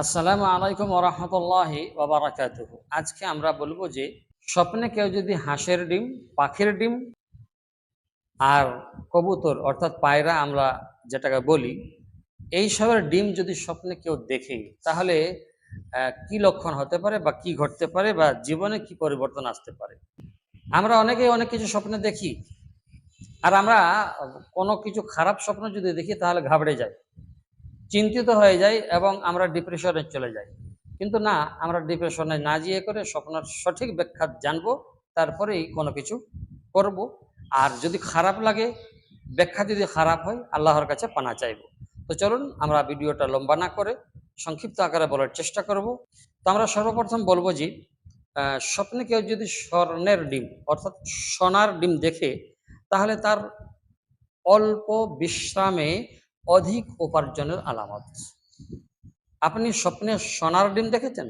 আসসালামু আলাইকুম ওরহমতুল্লাহি ওবরাকাতুহ আজকে আমরা বলব যে, স্বপ্নে কেউ যদি হাঁসের ডিম, পাখির ডিম আর কবুতর অর্থাৎ পায়রা আমরা যেটাকে বলি, এই সবের ডিম যদি স্বপ্নে কেউ দেখে, তাহলে কি লক্ষণ হতে পারে বা কি ঘটতে পারে বা জীবনে কি পরিবর্তন আসতে পারে? আমরা অনেকেই অনেক কিছু স্বপ্নে দেখি, আর আমরা কোনো কিছু খারাপ স্বপ্ন যদি দেখি, তাহলে ঘাবড়ে যাই। চিন্তিত হয়ে যাই এবং আমরা ডিপ্রেশনে চলে যাই। কিন্তু না, আমরা ডিপ্রেশনে না যেয়ে করে স্বপ্নের সঠিক ব্যাখ্যা জানব, তারপরেই কোনো কিছু করব। আর যদি খারাপ লাগে, ব্যাখ্যা যদি খারাপ হয়, আল্লাহর কাছে পানা চাইব। তো চলুন, আমরা ভিডিওটা লম্বা না করে সংক্ষিপ্ত আকারে বলার চেষ্টা করব। তো আমরা সর্বপ্রথম বলব যে স্বপ্নে কেউ যদি স্বর্ণের ডিম, অর্থাৎ সোনার ডিম দেখে, তাহলে তার অল্প বিশ্রামে অধিক উপার্জনের আলামত। আপনি স্বপ্নে সোনার ডিম দেখেছেন?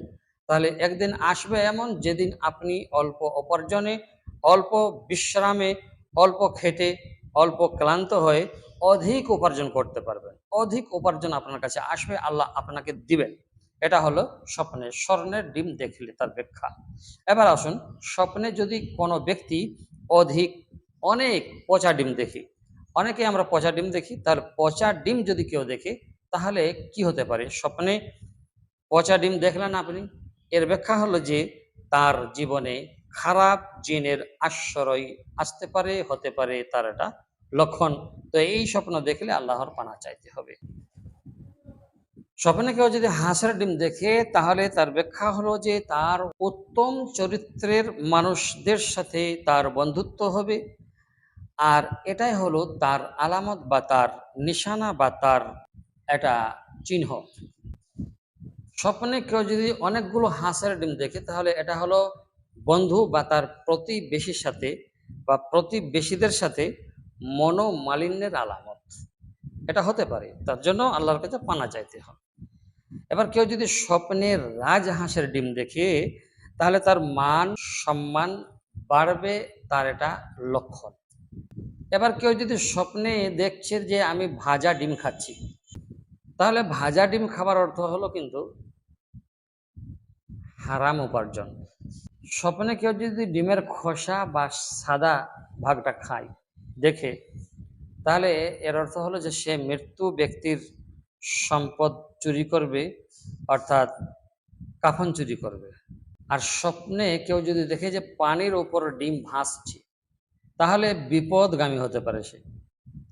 তাহলে একদিন আসবে এমন যেদিন আপনি অল্প উপার্জনে, অল্প বিশ্রামে, অল্প খেটে, অল্প ক্লান্ত হয়ে অধিক উপার্জন করতে পারবেন। অধিক উপার্জন আপনার কাছে আসবে, আল্লাহ আপনাকে দিবেন। এটা হলো স্বপ্নে, স্বর্ণের ডিম দেখলে তার ব্যাখ্যা। এবার আসুন, স্বপ্নে যদি কোনো ব্যক্তি অধিক অনেক পচা ডিম দেখি অনেকে আমরা পচা ডিম দেখি, তার পচা ডিম যদি কেউ দেখে, তাহলে কি হতে পারে? স্বপ্নে পচা ডিম দেখলেন আপনি? এর ব্যাখ্যা হলো যে, তার জীবনে খারাপ জিনের আশ্রয় আসতে পারে, হতে পারে তার এটা লক্ষণ। তো এই স্বপ্ন দেখলে আল্লাহর পানা চাইতে হবে। স্বপ্নে কেউ যদি হাঁসের ডিম দেখে, তাহলে তার ব্যাখ্যা হলো যে, তার উত্তম চরিত্রের মানুষদের সাথে তার বন্ধুত্ব হবে। আর এটাই হলো তার আলামত বা তার নিশানা বা তার একটা চিহ্ন। স্বপ্নে কেউ যদি অনেকগুলো হাঁসের ডিম দেখে, তাহলে এটা হলো বন্ধু বা তার প্রতিবেশীর সাথে বা প্রতিবেশীদের সাথে মনোমালিন্যের আলামত। এটা হতে পারে, তার জন্য আল্লাহর কাছে পানা চাইতে হয় এবার কেউ যদি স্বপ্নে রাজহাঁসের ডিম দেখে, তাহলে তার মান, সম্মান বাড়বে তার এটা লক্ষণ। এবার কেউ যদি স্বপ্নে দেখছে যে আমি ভাজা ডিম খাচ্ছি, তাহলে ভাজা ডিম খাবার অর্থ হলো কিন্তু হারাম উপার্জন। স্বপ্নে কেউ যদি ডিমের খোসা বা সাদা ভাগটা খায়, দেখে, তাহলে এর অর্থ হলো যে সে মৃত্যু ব্যক্তির সম্পদ চুরি করবে, অর্থাৎ কাফন চুরি করবে। আর স্বপ্নে কেউ যদি দেখে যে পানির উপর ডিম ভাসছে তাহলে বিপদগামী হতে পারে সে।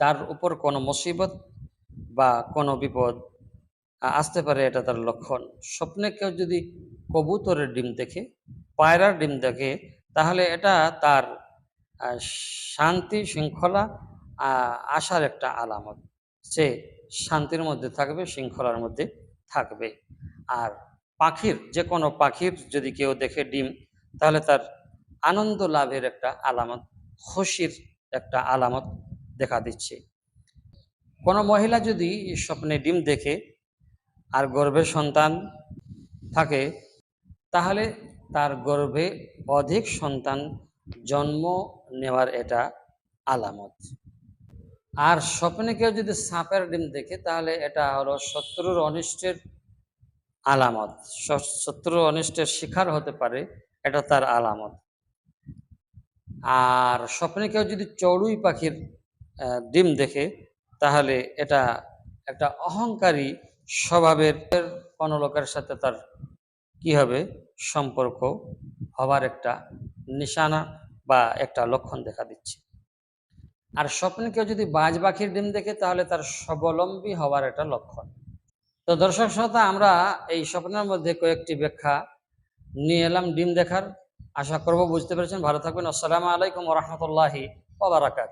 তার উপর কোনো মুসিবত বা কোনো বিপদ আসতে পারে এটা তার লক্ষণ। স্বপ্নে কেউ যদি কবুতরের ডিম দেখে, পায়রার ডিম দেখে, তাহলে এটা তার শান্তি শৃঙ্খলা আসার একটা আলামত। সে শান্তির মধ্যে থাকবে, শৃঙ্খলার মধ্যে থাকবে। আর পাখির, যে কোনো পাখির যদি কেউ দেখে ডিম, তাহলে তার আনন্দ লাভের একটা আলামত। খুশির একটা আলামত দেখা দিচ্ছে। কোনো মহিলা যদি স্বপ্নে ডিম দেখে আর গর্ভে সন্তান থাকে, তাহলে তার গর্ভে অধিক সন্তান জন্ম নেওয়ার এটা আলামত। আর স্বপ্নে কেউ যদি সাপের ডিম দেখে, তাহলে এটা হলো শত্রুর অনিষ্টের আলামত। শত্রুর অনিষ্টের শিকার হতে পারে, এটা তার আলামত। আর স্বপ্নে কেউ যদি চড়ুই পাখির ডিম দেখে, তাহলে এটা একটা অহংকারী স্বভাবের কোনো লোকের সাথে তার কি হবে? সম্পর্ক হবার একটা নিশানা বা একটা লক্ষণ দেখা দিচ্ছে। আর স্বপ্নে কেউ যদি বাজ পাখির ডিম দেখে, তাহলে তার স্বাবলম্বী হওয়ার একটা লক্ষণ। তো দর্শক শ্রোতা, আমরা এই স্বপ্নের মধ্যে কয়েকটি ব্যাখ্যা নিয়ে এলাম ডিম দেখার। আশা করব বুঝতে পেরেছেন। ভালো থাকবেন। আসসালামু আলাইকুম রহমতুল্লাহি ওবরাকাত